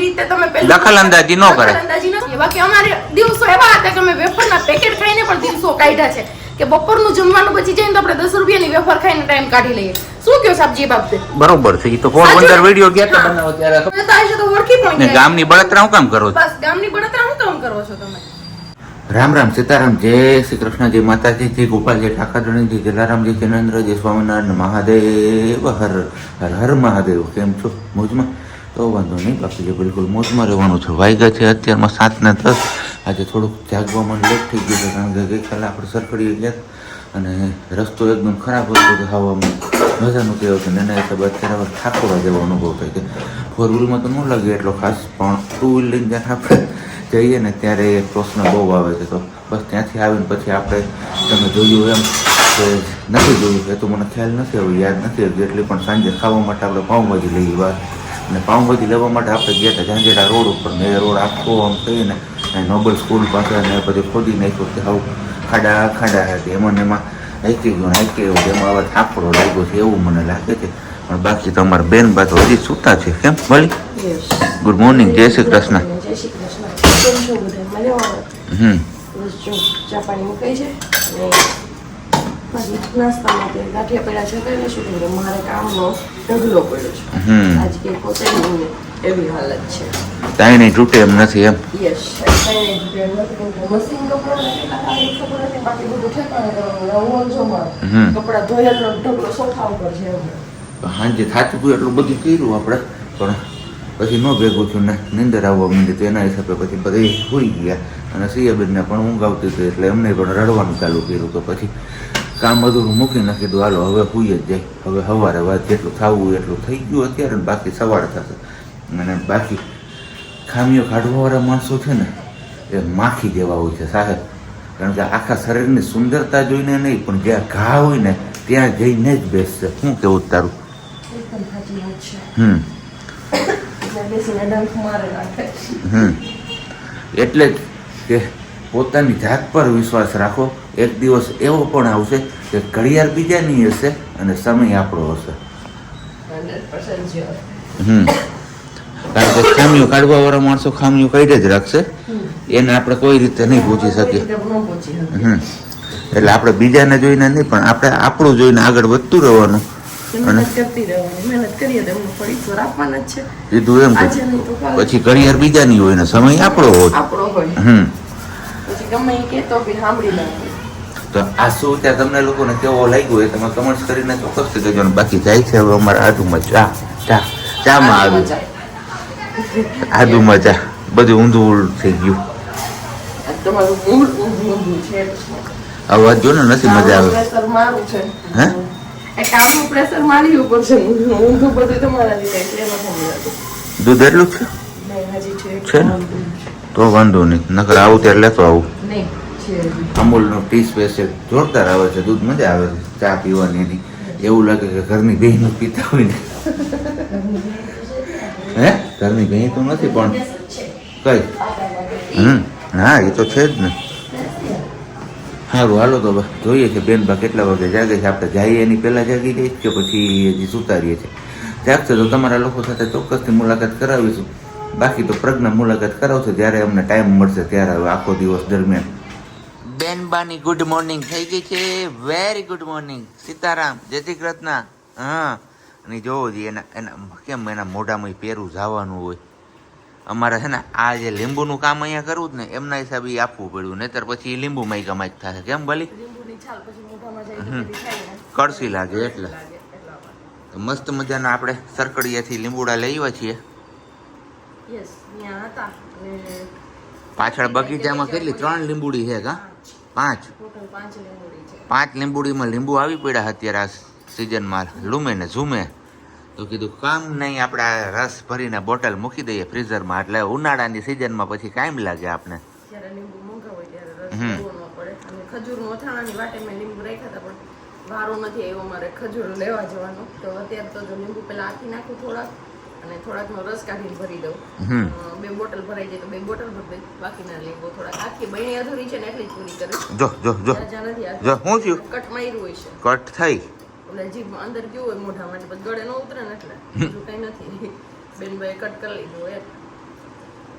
રીતે તમે પેલું દખલ અંદાજી ન કરે. અંદાજી ન બાકી અમારે દિવસો એવા હતા કે અમે વેફરના પેકેટ ખાઈને પણ દિવસો કાઢ્યા છે. કે બપોરનું જમવાનું પછી જઈને તો આપણે દસ રૂપિયાની વેફર ખાઈને ટાઈમ કાઢી લઈએ. શું કયો સાબજી બાબતે? બરોબર છે એ તો વંડર વીડિયો ગયા તો બનાવો ત્યારે. તો આજે તો ઓળખી પણ ગયા. ગામની બળતરા હું કામ કરો છો? બસ ગામની બળતરા હું કામ કરો છો તમે? રામ રામ સીતારામ જય શ્રી કૃષ્ણ જય માતાજી જય ગોપાલ જય ઠાકરણી જય જલારામ જય જિનેન્દ્ર જય સ્વામિનારાયણ મહાદેવ હર હર હર મહાદેવ. કેમ છો? મોજમાં? તો વાંધો નહીં, બાકી જે બિલકુલ મોજમાં રહેવાનું છે. વાગ્યા છે અત્યારમાં સાત ને દસ. આજે થોડુંક જાગવામાં લેટ થઈ ગયું છે, કારણ કે ગઈકાલે આપણે સરખડી ગયા અને રસ્તો એકદમ ખરાબ હતો કે હવામાં મજા નહોતી આવતી. અને એના હિસાબે અત્યારે ઠાકોરા જેવો અનુભવ થાય છે. ફોર વ્હીલમાં તો ન લાગે એટલો ખાસ, પણ ટુ વ્હીલ લઈને જ્યાં આપણે જઈએ ને ત્યારે એ પ્રશ્ન બહુ આવે છે. તો બસ ત્યાંથી આવીને પછી આપણે તમે જોયું એમ કે નથી જોયું, એ તો મને ખ્યાલ નથી આવ્યો યાદ નથી આવ્યું એટલે પણ સાંજે ખાવા માટે આપણે પાઉંભાજી લઈએ બહાર અને પાઉંભાજી લેવા માટે આપણે ગયા હતા ઝાંઝેડા રોડ ઉપર ને એ રોડ આખો આમ થઈને નોબલ સ્કૂલ પાસે ને પછી ખોદી નાખ્યો કે આવું ખાડા ખાડા હતી. એમાં ને એમાં હાઈકી ગયો હાઈકી ગયો. એમાં હવે થાપડો લાગ્યો છે એવું મને લાગે છે. પણ બાકી તો અમારા બેન બા તો હજી સૂતા છે. કેમ ભલે ગુડ મોર્નિંગ જય શ્રી કૃષ્ણ. હમ. ચા પાણી મૂકાઈ છે. પછી નાસ્તામાં તે ગાંઠિયા પડ્યા છે કરી લઈશું કેમ કે મારે કામનો ઢગલો પડ્યો છે. આજ કે પોતે એવી હાલત છે. કાંઈ નહીં તૂટે એમ નથી એમ? યસ મશીન કપડાં કેટલા કાંઈ ખબર નથી બાકી બધું ઠેકાણે કરવાનું રંગો જો કપડાં ધોયેલો ઢગલો સોફા ઉપર છે એમ થાચું ગયું એટલું બધું કર્યું આપણે પણ પછી ન ભેગું છું ને નિંદર આવવા માંડી તો એના હિસાબે પછી બધા સુઈ ગયા. અને સિયાબેનને પણ ઊંઘ આવતી હતી એટલે એમને પણ રડવાનું ચાલુ કર્યું તો પછી કામ અધૂરું મૂકી નાખી દીધું હાલો હવે સુઈ જ જાય. હવે સવારે વાત જેટલું થવું હોય એટલું થઈ ગયું અત્યારે બાકી સવારે થશે. અને બાકી ખામીઓ કાઢવાવાળા માણસો છે ને એ માખી જેવા હોય છે સાહેબ. કારણ કે આખા શરીરની સુંદરતા જોઈને નહીં પણ જ્યાં ઘા હોય ને ત્યાં જઈને જ બેસશે. શું કેવું તારું? હમ. હમ. એટલે જ કે પોતાની જાત પર વિશ્વાસ રાખો. એક દિવસ એવો પણ આવશે કે ઘડિયાળ બીજાની હશે અને સમય આપણો હશે. હમ. કારણ કે ખામીઓ કાઢવા વાળા માણસો ખામીઓ કાઢી જ રાખશે. એને આપણે કોઈ રીતે નહીં પૂછી શકીએ. હમ. એટલે આપણે બીજાને જોઈને નહીં પણ આપણે આપણું જોઈને આગળ વધતું રહેવાનું. કીધું એમ કે પછી ઘડિયાળ બીજાની હોય ને સમય આપણો હોય આપણો હોય. હમ. ગમે કહેતો સાંભળી તો આ શું ત્યાં તમને લોકોને કેવો લાગ્યો એ તમે કમેન્ટ્સ કરીને ચોક્કસ થઈ જજો બાકી જાય છે હવે અમારા આદુમાં ચા ચા ચામાં આવ્યું મજા. આદુમાં ચા બધું ઊંધું થઈ ગયું. હવે જો ને નથી મજા આવે. હે? પ્રેશર મારી ઉપર છે. ઊંધું બધું તમારાથી થાય છે. દૂધ એટલું છે. છે ને? તો વાંધો નહીં. નકર આવું ત્યારે લેતો આવું. અમૂલનો ટી સ્પેશિયલ જોરદાર આવે છે, દૂધ મજા આવે છે, ચા પીવાની એની. એવું લાગે કે ઘરની બહેનો પીતા હોય ને હે? ઘરની બહેન તો નથી, પણ કઈ? હમ, હા, એ તો છે જ ને. સારું હાલો તો જોઈએ છે બેન બા કેટલા વાગે જાગે છે. આપણે જઈએ એની પહેલાં જાગી જઈએ કે પછી હજી સુતારીએ છીએ. જાગશે તો તમારા લોકો સાથે ચોક્કસથી મુલાકાત કરાવીશું. બાકી તો પ્રજ્ઞા મુલાકાત કરાવશે, જ્યારે અમને ટાઈમ મળશે, ત્યારે આખો દિવસ દરમિયાન. બેન બાની ગુડ મોર્નિંગ થઈ ગઈ છે. વેરી ગુડ મોર્નિંગ સીતારામ જય શ્રી કૃષ્ણ. હા. અને જોવો જોઈએ એના એના કેમ એના મોઢામાં પહેરું જવાનું હોય? અમારે છે ને આ જે લીંબુનું કામ અહીંયા કરવું જ ને એમના હિસાબે આપવું પડ્યું. નહીતર પછી લીંબુ માઈ કમાઈ થશે કેમ ભલી? કડસી લાગે એટલે. તો મસ્ત મજાના આપણે સરકડિયાથી લીંબુડા લઈ આવ્યા છીએ. પાછળ બગીચામાં કેટલી? ત્રણ લીંબુડી છે કા? પાંચ. પાંચ લીંબુડીમાં લીંબુ આવી પડ્યા અત્યારે આ સિઝનમાં લૂમે ને ઝૂમે. તો કીધું કામ નહીં આપણે આ રસ ભરીને બોટલ મૂકી દઈએ ફ્રીઝરમાં એટલે ઉનાળાની સિઝનમાં પછી કાયમ લાગે આપણે વારો નથી આવ્યો મારે ખજૂર લેવા જવાનો. તો અત્યારે તો જો લીંબુ પેલા આખી નાખું થોડાક અને થોડાકનો રસ કાઢીને ભરી દઉં. હમ. બે બોટલ ભરાઈ જાય તો બે બોટલ ભરી દઈ બાકીના લીંબુ થોડા આખી બહેણી અધૂરી છે ને એટલી જ પૂરી કરીશ જો જો જો. જો હું થયું? કટ માર્યું હોય છે. કટ થઈ. એટલે જીભ અંદર ગયું હોય મોઢામાં એટલે ગળે ન ઉતરે ને એટલે બીજું કઈ નથી. બેનભાઈ કટ કરી લીધું હોય.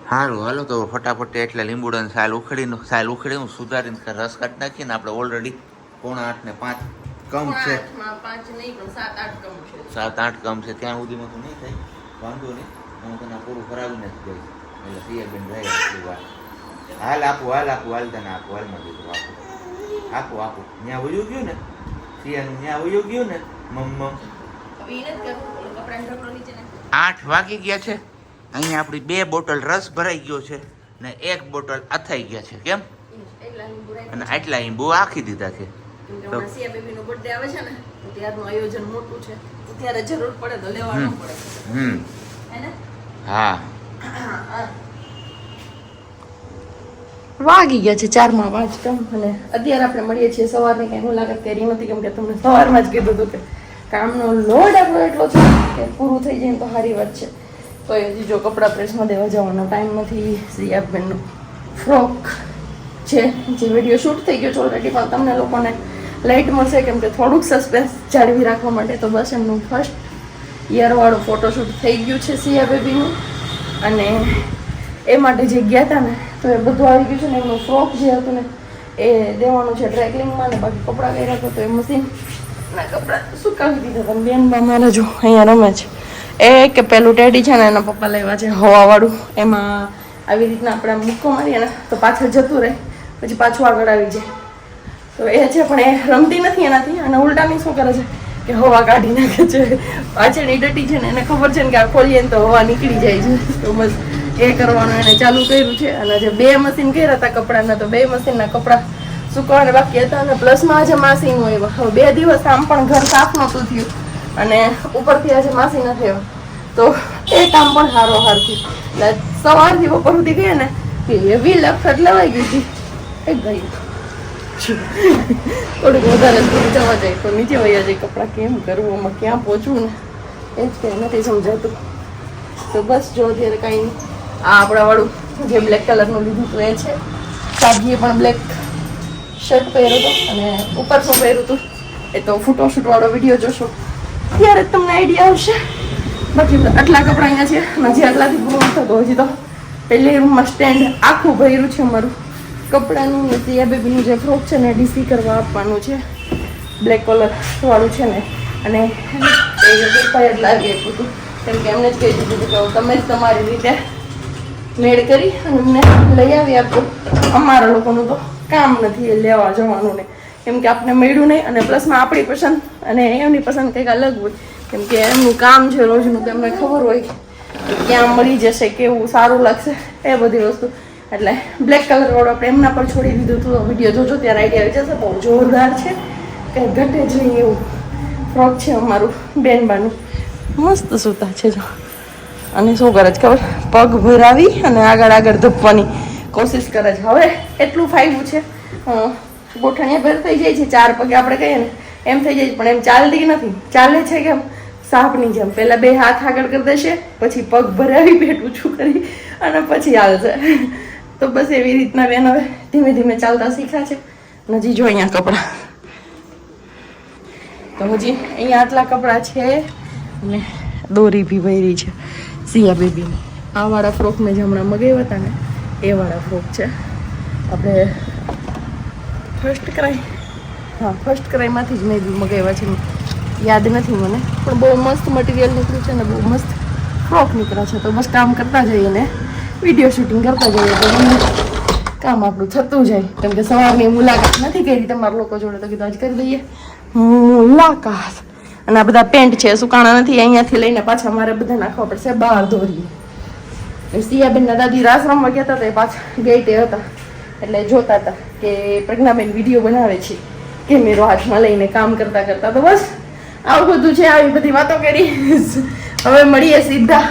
સારું હાલો તો ફટાફટ એટલા લીંબુડાની સાલ ઉખડીને સાલ ઉખડી હું સુધારીને રસ કાઢી નાખીને આપણે ઓલરેડી પોણા આઠ ને પાંચ કમ છે. પાંચ નહીં પણ સાત આઠ કમ છે. સાત આઠ કમ છે ત્યાં સુધીમાં તો નહીં થાય. વાંધો નહીં. હું તને પૂરું કરાવીને જ દઈશ. એટલે પિયરબેન રહે એટલી હાલ આપું હાલ આપું હાલ તને આપું હાલમાં દીધું આપું. આપું આપું. ત્યાં વયું ગયું ને? સિયાનું ત્યાં વયું ગયું ને? મમ્મ. આઠ વાગી ગયા છે. અહીંયા આપણી બે બોટલ રસ ભરાઈ ગયો છે ને એક બોટલ અથાઈ ગયા છે. કેમ? લીંબુ અને આટલા અહીં બહુ આખી દીધા છે. તો સિયા બેબીનો birthday આવે છે ને ત્યારનું આયોજન મોટું છે. ત્યારે જરૂર પડે તો લેવાનું પડે. હમ. હે હા. વાગી ગયા છે ચારમાં પાંચ કમ અને અત્યારે આપણે મળીએ છીએ સવારની કંઈ મુલાકાત કરી નથી કેમ કે તમને સવારમાં જ કીધું હતું કે કામનો લોડ આપણો એટલો છે કે પૂરું થઈ જાય ને તો સારી વાત છે. તો એ હજી જો કપડાં પ્રેસમાં દેવા જવાનો ટાઈમ નથી સિયાબેનનો ફ્રોક છે જે વીડિયો શૂટ થઈ ગયો છે ઓલરેડી પણ તમને લોકોને લાઇટ મળશે કેમ કે થોડુંક સસ્પેન્સ જાળવી રાખવા માટે તો બસ એમનું ફર્સ્ટ યરવાળું ફોટોશૂટ થઈ ગયું છે સિયા બેબીનું. અને એ માટે જે ગયા હતા ને, તો એ બધું આવી ગયું છે ને, એમનું ફ્રોક જે હતું ને, એ દેવાનું છે ડ્રેકલિંગમાં ને બાકી કપડાં કર્યા હતા તો એ મશીન ના કપડાં સુકાવી દીધા હતા. બેન મારા જો અહીંયા રમે છે. એ કે પેલું ટેડી છે ને, એના પપ્પા લેવા છે હવાવાળું. એમાં આવી રીતના આપણે મૂકો મારીએ ને, તો પાછળ જતું રહે. પછી પાછું આગળ આવી જાય. તો એ છે, પણ એ રમતી નથી એનાથી. અને ઉલટાની શું કરે છે? કે હવા કાઢી નાખે છે. પાછળ ડટી છે ને એને ખબર છે ને કે આ ખોલીએ ને તો હવા નીકળી જાય છે. તો બસ એ કરવાનું એને ચાલુ કર્યું છે. અને જે બે મશીન કર્યા હતા કપડાના, તો બે મશીનના કપડાં સુકવાના બાકી હતા અને પ્લસમાં આજે માસીનું આવ્યા હવે બે દિવસ આમ પણ ઘર સાફ નહોતું થયું. અને ઉપરથી આજે માસી નથી આવ્યા. તો એ કામ પણ સારો હાર થયું. એટલે સવારથી બપોર સુધી ગયા ને કે એવી લખત લેવાઈ ગઈ હતી. એ ગઈ. થોડીક વધારે દૂર જવા જાય તો નીચે વયા જાય, કપડાં કેમ કરવું, આમાં ક્યાં પહોંચવું ને? એ જ કંઈ નથી સમજાતું. તો બસ જો અત્યારે કાંઈ આ આપણાવાળું જે બ્લેક કલરનું લીધું હતું એ છે. સાજીએ પણ બ્લેક શર્ટ પહેર્યું હતું અને ઉપર શું પહેર્યું હતું એ તો ફોટોશૂટવાળો વીડિયો જોશો. ત્યારે તમને આઈડિયા આવશે. બાકી આટલા કપડાં અહીંયા છે હજી આટલાથી ગુમ થતો હજી તો પહેલી રૂમમાં સ્ટેન્ડ આખું ભર્યું છે અમારું. કપડાનું ને સિયા બેબીનું જે ફ્રોક છે ને ડીસી કરવા આપવાનું છે. બ્લેક કલરવાળું છે ને. અને એ જ લાવી આપ્યું હતું. કેમ કે એમને જ કહી દીધું હતું કે તમે જ તમારી રીતે મેળ કરી અને અમને લઈ આવી આપો. અમારા લોકોનું તો કામ નથી એ લેવા જવાનું ને. કેમ કે આપણે મળ્યું નહીં અને પ્લસમાં આપણી પસંદ અને એમની પસંદ કંઈક અલગ હોય. કેમ કે એમનું કામ છે રોજનું તો એમને ખબર હોય કે ક્યાં મળી જશે, કેવું સારું લાગશે, એ બધી વસ્તુ. એટલે બ્લેક કલર વાળો આપણે એમના પર છોડી દીધું હતું વીડિયો જોજો, ત્યારે આઈડિયા આવી જશે. બહુ જોરદાર છે. કે ઘટે જ નહીં એવું. ફ્રોક છે અમારું, બેનબાનું. મસ્ત સૂતા છે જો. અને શું કરે છે ખબર? પગ ભરાવી અને આગળ આગળ ધપવાની કોશિશ કરે છે. હવે એટલું ફાયદું છે. ગોઠણિયા ભેર થઈ જાય છે. ચાર પગે આપણે કહીએ ને, એમ થઈ જાય છે. પણ એમ ચાલતી નથી. ચાલે છે કેમ? સાપની જેમ. પહેલાં બે હાથ આગળ કરી દેશે, પછી પગ ભરાવી પેટ ઊંચું કરી, અને પછી હાલશે. તો બસ એવી રીતના બેન હવે ધીમે ધીમે ચાલતા શીખ્યા છે. નજી જો અહીંયા કપડાં. તો હજી અહીંયા આટલા કપડાં છે અને દોરી બી ભરી છે, સિયા બેબીની. આ વાળા ફ્રોક મેં જે હમણાં મગાવ્યા હતા ને, એ વાળા ફ્રોક છે. આપણે ફર્સ્ટ ક્રાઈ હા ફર્સ્ટ ક્રાઈમાંથી જ મેં મગાવ્યા છે. યાદ નથી મને, પણ બહુ મસ્ત મટીરિયલ નીકળ્યું છે ને, બહુ મસ્ત ફ્રોક નીકળ્યા છે. તો બસ કામ કરતા જઈએ ને. વીડિયો શૂટિંગ કરતા જઈએ તો કામ આપણું થતું જાય. કેમ કે સવારની મુલાકાત નથી કરી તમારા લોકો જોડે તો કીધું આજ કરી દઈએ. મુલાકાત. અને આ બધા પેન્ટ છે, સુકાણા નથી, અહીંયાથી લઈને પાછા મારે બધા નાખવા પડશે બહાર દોરીએ. સિયાબેનના દાદી રાસ રમવા ગયા હતા તો એ પાછા ગેટે હતા. એટલે જોતા હતા કે પ્રજ્ઞાબેન વીડિયો બનાવે છે. કેમેરો હાથમાં લઈને કામ કરતા કરતા તો બસ, આવું બધું છે, આવી બધી વાતો કરી. હવે મળીએ સીધા.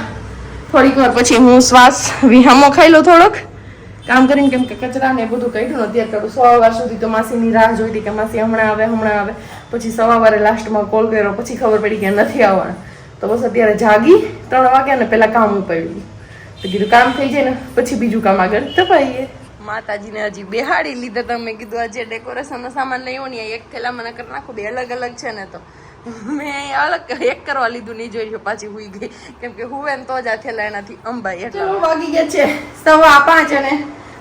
થોડીક વાર પછી હું શ્વાસ વિહામો ખાઈ લઉં થોડોક. કામ કરીને કેમ કે કચરા ને બધું કાઢ્યું ને અત્યારે કરું સવા વાર સુધી તો માસીની રાહ જોઈ હતી કે માસી હમણાં આવે હમણાં આવે. પછી સવા વારે લાસ્ટમાં કોલ કર્યો પછી ખબર પડી કે નથી આવવાના. તો બસ અત્યારે જાગી ત્રણ વાગ્યા ને પહેલાં કામ ઉપાડ્યું. તો કીધું કામ થઈ જાય ને પછી બીજું કામ આગળ તપાઈએ માતાજીને હજી બેહાડી લીધા તમે કીધું આજે ડેકોરેશનનો સામાન લઈ આવો ને એક થેલા મને કરી નાખો બે અલગ અલગ છે ને તો. મેં અલગ એક કરવા લીધું નહીં જોયું પાછી હુઈ ગઈ. કેમ કે હુવે ને તો જ આ થેલા અંબાઈ એટલે. વાગી ગયા છે સવા પાંચ અને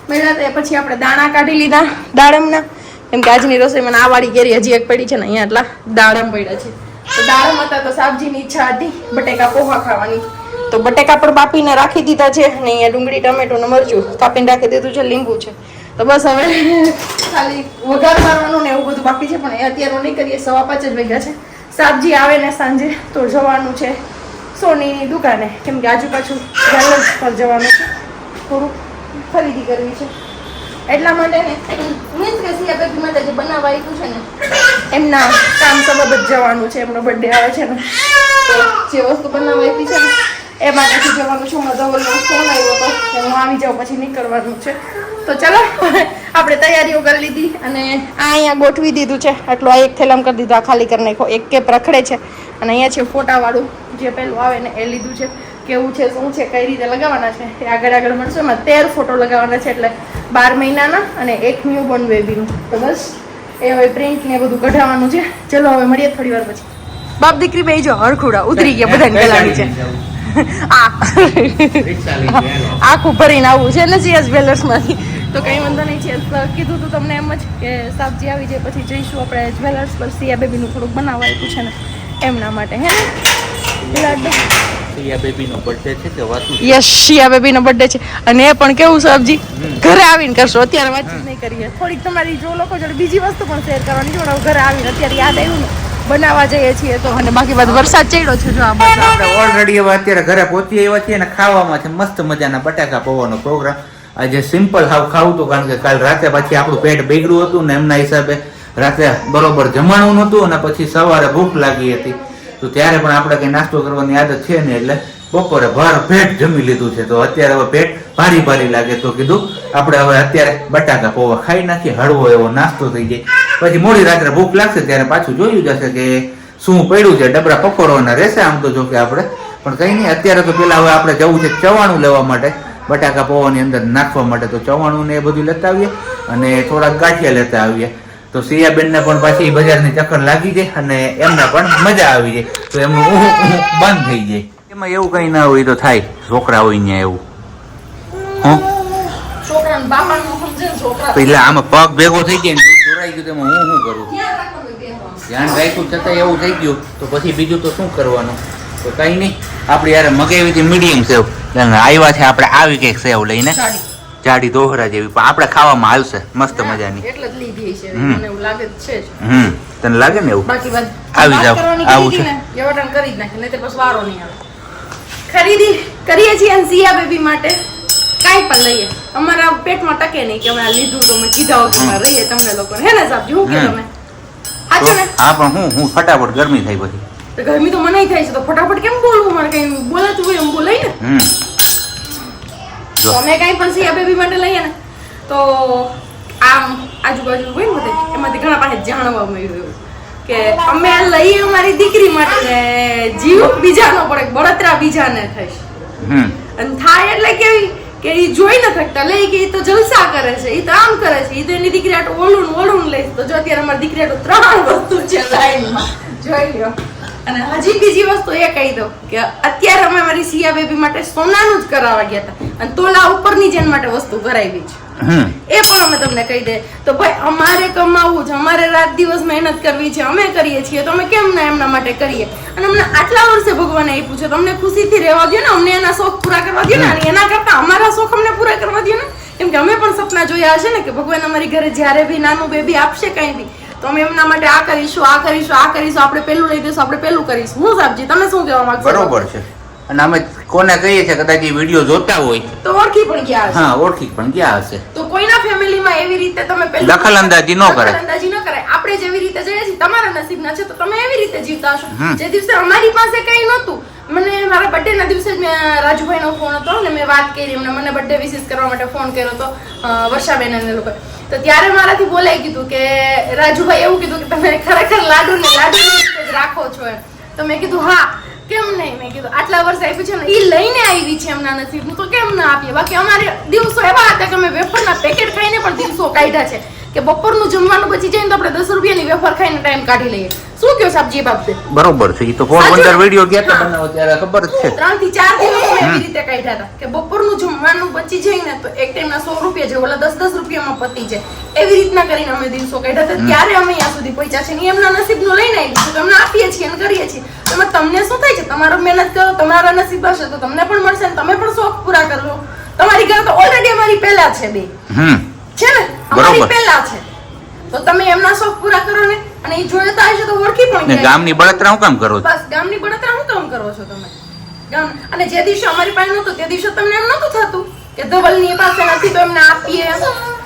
મેલા તે પછી આપણે દાણા કાઢી લીધા દાડમના. કેમ કે આજની રસોઈમાં આ વાળી કેરી હજી એક પડી છે ને અહીંયા એટલા દાડમ પડ્યા છે. તો દાડમ હતા તો સબ્જીની ઈચ્છા હતી બટેકા પોહા ખાવાની. તો બટેકા પણ બાપીને રાખી દીધા છે અને અહીંયા ડુંગળી, ટમેટું ને મરચું કાપીને રાખી દીધું છે, લીંબુ છે. તો બસ હવે ખાલી વઘાર મારવાનું ને એવું બધું બાકી છે, પણ એ અત્યારે નહીં કરીએ, સવા પાંચ જ વાગ્યા છે. સાબજી આવે ને સાંજે તો જવાનું છે સોનીની દુકાને. કેમ કે આજુ પાછું જ્વેલર્સ પર જવાનું છે. થોડુંક ખરીદી કરવી છે. એટલા માટે ને મીન્સ કે સિયા બેબી માટે જે બનાવવા આવ્યું છે ને, એમના કામ સબબ જ જવાનું છે. એમનો બર્થડે આવે છે ને. જે વસ્તુ બનાવવા આપી છે ને એ માટેથી જવાનું. છું મારા ફોન આવ્યો હતો હું આવી જાઉં પછી નીકળવાનું છે. તો ચલો આપણે તૈયારીઓ કરી લીધી અને આ અહીંયા ગોઠવી દીધું છે. આટલું આ એક થેલામ કરી દીધું આ ખાલી કરી નાખો એક કે રખડે છે. અને અહીંયા છે ફોટાવાળું. જે પેલું આવે ને એ લીધું છે. કેવું છે શું છે કઈ રીતે લગાવવાના છે. એ આગળ આગળ મળશે. એમાં તેર ફોટો લગાવવાના છે એટલે બાર મહિનાના અને એક ન્યૂ બોર્ન બેબીનું તો બસ એ હવે પ્રિન્ટ ને બધું કઢાવવાનું છે. ચલો હવે મળીએ થોડી વાર પછી. બાપ દીકરી બે જો હરખુડા ઉતરી ગયા બધાને ગલાની છે. આ. આખું ભરીને આવવું છે ને સીએસ જ્વેલર્સમાંથી તો કંઈ વાંધો નહીં છે. કીધું તું તમને એમ જ કે સાબજી આવી જાય પછી જઈશું આપણે જ્વેલર્સ પર. સિયા બેબીનું થોડુંક બનાવવા આપ્યું છે ને એમના માટે હે ને? લાડુ. સિયા બેબીનો બર્થડે છે કે વાતું યસ બેબીનો બર્થડે છે. અને એ પણ કેવું સાબજી ઘરે આવીને કરશો. અત્યારે વાતચીત નહીં કરીએ. થોડીક તમારી જો લોકો જોડે બીજી વસ્તુ પણ શેર કરવાની. જોડે ઘરે આવીને અત્યારે યાદ આવ્યું ને બનાવવા જઈએ છીએ તો. અને બાકી બાદ વરસાદ ચડ્યો છે જો. આપણે ઓલરેડી હવે અત્યારે ઘરે પહોંચી આવ્યા છીએ અને ખાવામાં છે મસ્ત મજાના બટાકા પવાનો પ્રોગ્રામ આજે સિમ્પલ હાવ ખાવું હતું કારણ કે કાલ રાતે પછી આપણું પેટ બગડ્યું હતું ને એમના હિસાબે રાતે બરોબર જમાણું નહોતું અને પછી સવારે ભૂખ લાગી હતી. તો ત્યારે પણ આપણે કઈ નાસ્તો કરવાની આદત છે ને એટલે બપોરે ભાર પેટ જમી લીધું છે. તો અત્યારે હવે પેટ ભારી ભારી લાગે તો કીધું, આપણે હવે અત્યારે બટાકા પૌવા ખાઈ નાખીએ, હળવો એવો નાસ્તો થઈ જાય. પછી મોડી રાત્રે ભૂખ લાગશે ત્યારે પાછું જોયું જશે કે શું પડ્યું છે, ડબરા પકોડવાના રહેશે આમ તો જો કે આપણે. પણ કઈ નહીં, અત્યારે તો પેલા હવે આપણે જવું છે ચવાણું લેવા માટે. બટાકા પૌવાની અંદર નાખવા માટે તો ચવાણું ને એ બધું લેતા આવીએ અને થોડાક ગાંઠિયા લેતા આવીએ. તો સિયાબેનને પણ પાછી બજારની ચક્કર લાગી જાય અને એમને પણ મજા આવી જાય. તો એમનું બંધ થઈ જાય. એમાં એવું કઈ ના હોય તો થાય. છોકરા હોય એવું. ને છોકરા. પેલા આમાં પગ ભેગો થઈ જાય ને દૂધ ગયું તો એમાં હું શું કરું? ધ્યાન. રાખ્યું છતાં એવું થઈ ગયું. તો પછી બીજું તો શું કરવાનું? તો કઈ નહીં. આપણે યાર મગાવી હતી મીડિયમ સેવ. એટલે આવ્યા છે આપણે આવી કંઈક સેવ લઈને જાડી. દોહરા જેવી પણ આપણે ખાવામાં આવશે મસ્ત મજાની. એટલે જ લીધી છે મને એવું લાગે છે હમ તને લાગે ને એવું? બાકી આવી જાવ આવું છે. એવટન કરી જ નાખી નહીં પછી વારો નહીં આવે. ખરીદી કરીએ છીએ સિયા બેબી માટે. કાંઈ પણ લઈએ. અમારા પેટમાં ટકે નહીં કે અમે આ લીધું તો અમે કીધા વગર રહીએ તમને લોકોને. હે ને સાહેબ હું કે. તમે? સાચું ને? હા પણ હું હું ફટાફટ ગરમી થઈ પછી. ગરમી તો મને થાય છે તો ફટાફટ કેમ બોલવું? મારે કઈ બોલાતું હોય એમ બોલાય ને. હમ. જો. અમે કાંઈ પણ સિયા બેબી માટે લઈએ ને તો આમ આજુબાજુ હોય બધે એમાંથી ઘણા પાસે જાણવા મળ્યું કે અમે લઈએ અમારી દીકરી માટે ને જીવ બીજાનો પડે બળતરા બીજાને થઈશ અને થાય એટલે કેવી કે ઈ જોઈ ન શકતા લઈ કે ઈ તો જલસા કરે છે એ તો આમ કરે છે ઈ તો એની દીકરી આટલું ઓલું ઓળું ઓલું લઈશ તો જો અત્યારે અમારી દીકરી આટલું ત્રણ વસ્તુ છે લાઈનમાં. જોઈ લ્યો. અને હજી બીજી વસ્તુ એ કહી દઉં કે અત્યારે અમે અમારી સિયા બેબી માટે સોનાનું જ કરાવવા ગયા હતા. અને તોલા ઉપરની જેન માટે વસ્તુ કરાવી છે. એ પણ અમે તમને કહી દે. તો ભાઈ અમારે કમાવું છે અમારે રાત દિવસ મહેનત કરવી છે અમે કરીએ છીએ તો અમે કેમ ના એમના માટે કરીએ? અને અમને આટલા વર્ષે ભગવાને આપ્યું છે તો અમને ખુશીથી રહેવા દો ને અમને એના શોખ પૂરા કરવા દો ને અને એના કરતા અમારા શોખ અમને પૂરા કરવા દો ને. કેમ કે અમે પણ સપના જોયા હશે ને કે ભગવાન અમારી ઘરે જ્યારે બી નાનું બેબી આપશે કઈ બી તો અમે એમના માટે આ કરીશું આ કરીશું આ કરીશું આપણે પેલું લઈ દઈશું આપણે પેલું કરીશું. હું સાહેબજી તમે શું કહેવા માંગો બરોબર છે. અને અમે કોને કહીએ છીએ કદાચ એ વીડિયો જોતા હોય. તો ઓળખી પણ ગયા હશે. હા ઓળખી પણ ગયા હશે. તો કોઈના ફેમિલીમાં એવી રીતે તમે પેલું- દખલઅંદાજી ન કરાય. દખલઅંદાજી ન કરે આપણે જેવી રીતે જઈએ છીએ તમારા નસીબના છે તો તમે એવી રીતે જીવતા હશો. જે દિવસે અમારી પાસે કઈ નહોતું મને મારા બર્થડે ના દિવસે જ મેં રાજુભાઈનો ફોન હતો ને મેં વાત કરી એમને મને બર્થડે વિશેષ કરવા માટે ફોન કર્યો હતો વર્ષાબેન અને લોકો તો ત્યારે મારાથી બોલાઈ કીધું કે રાજુભાઈ એવું કીધું કે તમે ખરેખર લાડુ ને લાડુ રાખો છો એમ. તો મેં કીધું, હા, કેમ નહીં? મેં કીધું, આટલા વર્ષ આપ્યું છે ને એ લઈને આવી છે એમના નસીબ તો કેમ ના આપીએ? બાકી અમારે દિવસો એવા હતા કે અમે વેફરના પેકેટ ખાઈને પણ દિવસો કાઢ્યા છે. કે બપોરનું જમવાનું પછી જઈને તો આપણે દસ રૂપિયાની વેફર ખાઈને ટાઈમ કાઢી લઈએ. શું કયો સાબજી બાબતે બરોબર છે એ તો ફોન અંદર વિડિયો? ગયા હતા બનાવો ત્યારે ખબર જ છે. ત્રણથી ચાર દિવસ એવી રીતે કાઢ્યા હતા કે બપોરનું જમવાનું પછી જઈને તો એક ટાઈમના સો રૂપિયા જે ઓલા દસ દસ રૂપિયામાં પતી છે એવી રીતના કરીને અમે દિવસો કાઢ્યા હતા. ત્યારે અમે અહીંયા સુધી પહોંચ્યા છે ને એમના નસીબનું લઈને આવી છે. તમને આપીએ છીએ અને કરીએ છીએ. તો એમાં તમને શું થાય છે? તમારો મહેનત કરો તમારા નસીબ હશે તો તમને પણ મળશે ને તમે પણ શોખ પૂરા કરો તમારી ઘર તો ઓલરેડી અમારી પહેલા છે બે. છે ને? બરોબર. પહેલા છે. તો તમે એમના શોખ પૂરા કરો ને અને એ જોઈતા હશે તો ઓળખી પણ જાય. ગામની બળતરા હું કામ કરો છો? બસ ગામની બળતરા શું કામ કરો છો તમે? ગામ અને જે દિવસે અમારી પાસે નહોતું તે દિવસે તમને એમ નહોતું થતું કે ધવલની પાસે નથી તો એમને આપીએ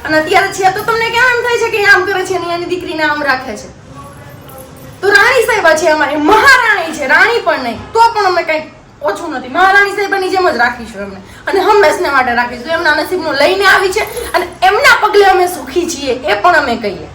અને અત્યારે છે તો તમને કેમ એમ થાય છે કે આમ કરે છે ને એની દીકરીને આમ રાખે છે? તો રાણી સાહેબા છે અમારી મહારાણી છે રાણી પણ નહીં તો પણ અમે કઈ ઓછું નથી. મહારાણી સાહેબાની જેમ જ રાખીશું એમને. અને હંમેશને માટે રાખીશું. એમના નસીબનું લઈને આવી છે. અને એમના પગલે અમે સુખી છીએ, એ પણ અમે કહીએ.